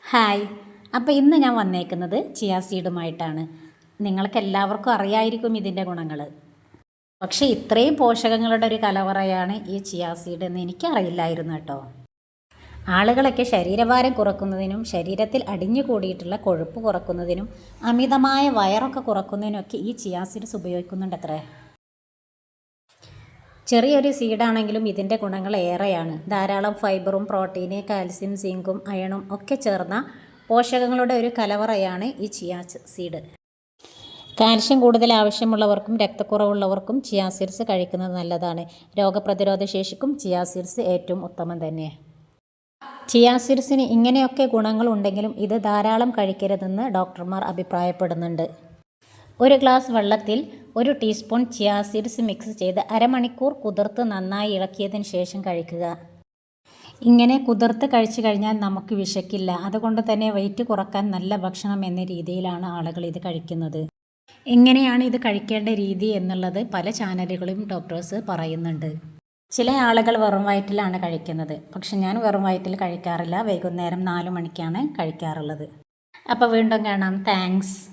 Hi. അപ്പോൾ ഇന്ന് ഞാൻ വന്നേക്കുന്നത് ചിയാ സീഡുമായിട്ടാണ് നിങ്ങൾക്ക് എല്ലാവർക്കും അറിയായിരിക്കും ഇതിന്റെ ഗുണങ്ങൾ പക്ഷേ ഇത്രയും പോഷകങ്ങളുടെ ഒരു കലവറയാണ് ഈ ചിയാ സീഡ് എന്ന് എനിക്കറിയില്ലായിരുന്നു കേട്ടോ. ആളുകളൊക്കെ ശരീരഭാരം കുറക്കുന്നതിനും ശരീരത്തിൽ അടിഞ്ഞു കൂടിയിട്ടുള്ള കൊഴുപ്പ് കുറക്കുന്നതിനും അമിതമായ വയറൊക്കെ കുറക്കുന്നതിനൊക്കെ ഈ ചിയാ സീഡ്സ് ഉപയോഗിക്കുന്നുണ്ടത്രേ. ചെറിയൊരു സീഡാണെങ്കിലും ഇതിന്റെ ഗുണങ്ങൾ ഏറെയാണ്. ധാരാളം ഫൈബറും പ്രോട്ടീന് കാൽസ്യം സിങ്കും അയണും ഒക്കെ ചേർന്ന പോഷകങ്ങളുടെ ഒരു കലവറയാണ് ഈ ചിയാ സീഡ്. കാൽഷ്യം കൂടുതൽ ആവശ്യമുള്ളവർക്കും രക്തക്കുറവുള്ളവർക്കും ചിയാ സീഡ്സ് കഴിക്കുന്നത് നല്ലതാണ്. രോഗപ്രതിരോധ ശേഷിക്കും ചിയാ സീഡ്സ് ഏറ്റവും ഉത്തമം തന്നെ. ചിയാ സീഡ്സിന് ഇങ്ങനെയൊക്കെ ഗുണങ്ങളുണ്ടെങ്കിലും ഇത് ധാരാളം കഴിക്കരുതെന്ന് ഡോക്ടർമാർ അഭിപ്രായപ്പെടുന്നുണ്ട്. ഒരു ഗ്ലാസ് വെള്ളത്തിൽ ഒരു ടീസ്പൂൺ ചിയാ സീഡ്സ് മിക്സ് ചെയ്ത് അരമണിക്കൂർ കുതിർത്ത് നന്നായി ഇളക്കിയതിന് ശേഷം കഴിക്കുക. ഇങ്ങനെ കുതിർത്ത് കഴിച്ചു കഴിഞ്ഞാൽ നമുക്ക് വിശക്കില്ല. അതുകൊണ്ട് തന്നെ വെയിറ്റ് കുറയ്ക്കാൻ നല്ല ഭക്ഷണം എന്ന രീതിയിലാണ് ആളുകൾ ഇത് കഴിക്കുന്നത്. എങ്ങനെയാണ് ഇത് കഴിക്കേണ്ട രീതി എന്നുള്ളത് പല ചാനലുകളും ഡോക്ടേഴ്സ് പറയുന്നുണ്ട്. ചില ആളുകൾ വെറും വയറ്റിലാണ് കഴിക്കുന്നത്. പക്ഷെ ഞാൻ വെറും വയറ്റിൽ കഴിക്കാറില്ല. വൈകുന്നേരം നാല് മണിക്കാണ് കഴിക്കാറുള്ളത്. അപ്പോൾ വീണ്ടും കാണാം. താങ്ക്സ്.